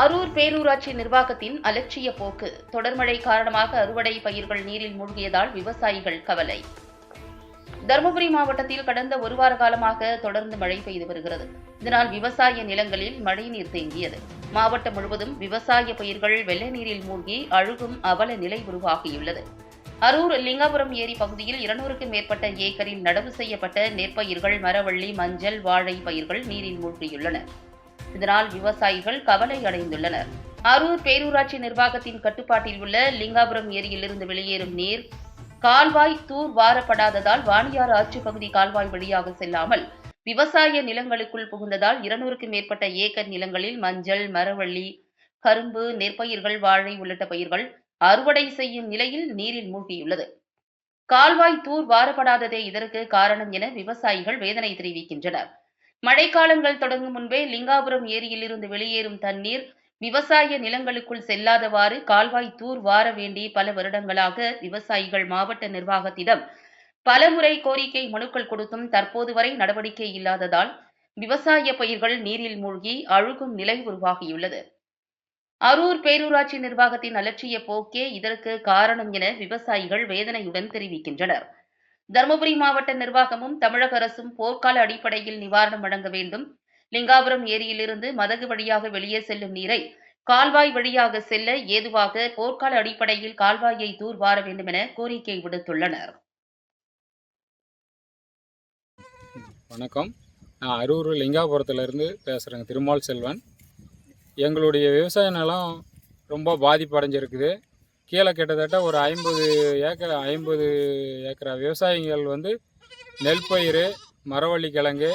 அரூர் பேரூராட்சி நிர்வாகத்தின் அலட்சிய போக்கு. தொடர்மழை காரணமாக அறுவடை பயிர்கள் நீரில் மூழ்கியதால் விவசாயிகள் கவலை. தருமபுரி மாவட்டத்தில் கடந்த ஒரு வார காலமாக தொடர்ந்து மழை பெய்து வருகிறது. இதனால் விவசாய நிலங்களில் மழைநீர் தேங்கியது. மாவட்டம் முழுவதும் விவசாய பயிர்கள் வெள்ள நீரில் மூழ்கி அழுகும் அவல நிலை உருவாகியுள்ளது. அரூர் லிங்காபுரம் ஏரி பகுதியில் இருநூறுக்கும் மேற்பட்ட ஏக்கரில் நடவு செய்யப்பட்ட நெற்பயிர்கள் மரவள்ளி மஞ்சள் வாழை பயிர்கள் நீரில் மூழ்கியுள்ளன. இதனால் விவசாயிகள் கவலை அடைந்துள்ளனர் அரூர் பேரூராட்சி நிர்வாகத்தின் கட்டுப்பாட்டில் உள்ள லிங்காபுரம் ஏரியிலிருந்து வெளியேறும் நீர் கால்வாய் தூர் வாரப்படாததால் வாணியாறு ஆற்று பகுதி கால்வாய் வழியாக செல்லாமல் விவசாய நிலங்களுக்குள் புகுந்ததால் இருநூறுக்கும் மேற்பட்ட ஏக்கர் நிலங்களில் மஞ்சள் மரவள்ளி கரும்பு நெற்பயிர்கள் வாழை உள்ளிட்ட பயிர்கள் அறுவடை செய்யும் நிலையில் நீரில் மூழ்கியுள்ளது. கால்வாய் தூர் வாரப்படாததே இதற்கு காரணம் என விவசாயிகள் வேதனை தெரிவிக்கின்றனர். மழைக்காலங்கள் தொடங்கும் முன்பே லிங்காபுரம் ஏரியிலிருந்து வெளியேறும் தண்ணீர் விவசாய நிலங்களுக்குள் செல்லாதவாறு கால்வாய் தூர் வார வேண்டி பல வருடங்களாக விவசாயிகள் மாவட்ட நிர்வாகத்திடம் பலமுறை கோரிக்கை மனுக்கள் கொடுத்தும் தற்போது வரை நடவடிக்கை இல்லாததால் விவசாய பயிர்கள் நீரில் மூழ்கி அழுகும் நிலை உருவாகியுள்ளது. அரூர் பேரூராட்சி நிர்வாகத்தின் அலட்சிய போக்கே இதற்கு காரணம் என விவசாயிகள் வேதனையுடன் தெரிவிக்கின்றனர். தருமபுரி மாவட்ட நிர்வாகமும் தமிழக அரசும் போர்க்கால அடிப்படையில் நிவாரணம் வழங்க வேண்டும். லிங்காபுரம் ஏரியிலிருந்து மதகு வழியாக வெளியே செல்லும் நீரை கால்வாய் வழியாக செல்ல ஏதுவாக போர்க்கால அடிப்படையில் கால்வாயை தூர்வார வேண்டும் என கோரிக்கை விடுத்துள்ளனர். வணக்கம். நான் அரூர் லிங்காபுரத்துலேருந்து பேசுகிறேங்க திருமால் செல்வன். எங்களுடைய விவசாய நிலம் ரொம்ப பாதிப்படைஞ்சிருக்குது. கீழே கிட்டத்தட்ட ஒரு ஐம்பது ஏக்கர் ஐம்பது ஏக்கரா விவசாயிகள் வந்து நெல் பயிர் மரவள்ளி கிழங்கு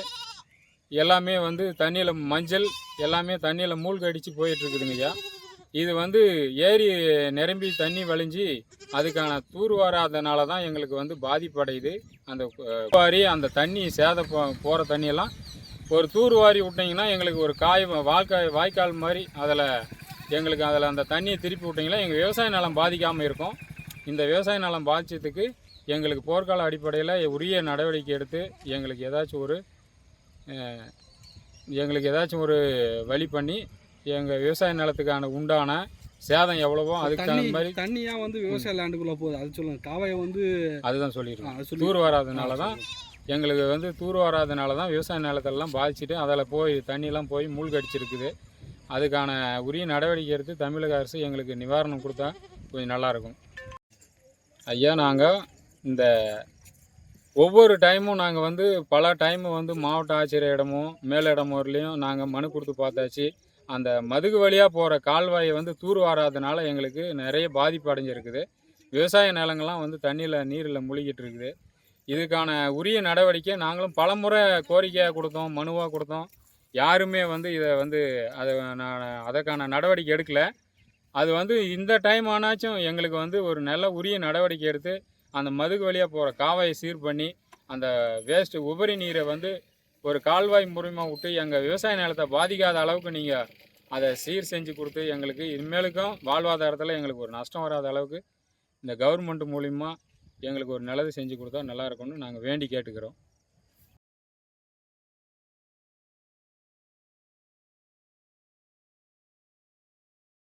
எல்லாமே வந்து தண்ணியில் மஞ்சள் எல்லாமே தண்ணியில் மூழ்கடிச்சு போயிட்டுருக்குதுங்க ஐயா. இது வந்து ஏரி நிரம்பி தண்ணி வழிஞ்சு அதுக்கான தூர் வராதனால தான் எங்களுக்கு வந்து பாதிப்படையுது. அந்த வாரி அந்த தண்ணி சேத போகிற தண்ணியெல்லாம் ஒரு தூர் வாரி விட்டிங்கன்னா எங்களுக்கு ஒரு காய் வாழ்க்கை வாய்க்கால் மாதிரி அதில் எங்களுக்கு அதில் அந்த தண்ணியை திருப்பி விட்டிங்கன்னா எங்கள் விவசாய நிலம் பாதிக்காமல் இருக்கும். இந்த விவசாய நிலம் பாதிச்சதுக்கு எங்களுக்கு போர்க்கால அடிப்படையில் உரிய நடவடிக்கை எடுத்து எங்களுக்கு ஏதாச்சும் ஒரு எங்களுக்கு ஏதாச்சும் ஒரு வழி பண்ணி எங்கள் விவசாய நிலத்துக்கான உண்டான சேதம் எவ்வளவோ அதுக்கு தகுந்த மாதிரி தண்ணியா வந்து விவசாய லேண்டுக்குள்ள போகுது? அது சொல்லுங்க. காவாயை வந்து அதுதான் ஆ, சொல்லியிருக்கோம் அது சொல்லி தூர் வராதனால தான் எங்களுக்கு வந்து தூர் வராதனால தான் விவசாய நிலத்தெல்லாம் பாதிச்சுட்டு அதில் போய் தண்ணியெல்லாம் போய் மூழ்கடிச்சிருக்குது. அதுக்கான உரிய நடவடிக்கை எடுத்து தமிழக அரசு எங்களுக்கு நிவாரணம் கொடுத்தா கொஞ்சம் நல்லாயிருக்கும். ஐயா நாங்கள் இந்த ஒவ்வொரு டைமும் நாங்கள் வந்து பல டைமு வந்து மாவட்ட ஆட்சியரிடமும் மேலிடமும் நாங்கள் மனு கொடுத்து பார்த்தாச்சு. அந்த மதுகு வழியாக போகிற கால்வாயை வந்து தூர் வாராதனால எங்களுக்கு நிறைய பாதிப்பு அடைஞ்சிருக்குது. விவசாய நிலங்கள்லாம் வந்து தண்ணியில் நீரில் முழுகிட்டு இருக்குது. இதுக்கான உரிய நடவடிக்கை நாங்களும் பலமுறை கோரிக்கையாக கொடுத்தோம் மனுவாக கொடுத்தோம். யாருமே வந்து இதை வந்து அதை நான் அதற்கான நடவடிக்கை எடுக்கல. அது வந்து இந்த டைம் ஆனாச்சும் எங்களுக்கு வந்து ஒரு நல்ல உரிய நடவடிக்கை எடுத்து அந்த மதுகு வழியாக போகிற காவாயை சீர் பண்ணி அந்த வேஸ்ட்டு உபரி நீரை வந்து ஒரு கால்வாய் மூலியமாக விட்டு எங்கள் விவசாய நிலத்தை பாதிக்காத அளவுக்கு நீங்கள் அதை சீர் செஞ்சு கொடுத்து எங்களுக்கு இனிமேலுக்கும் வாழ்வாதாரத்தில் எங்களுக்கு ஒரு நஷ்டம் வராத அளவுக்கு இந்த கவர்மெண்ட் மூலிமா எங்களுக்கு ஒரு நல்லது செஞ்சு கொடுத்தா நல்லா இருக்கும்னு நாங்கள் வேண்டி கேட்டுக்கிறோம்.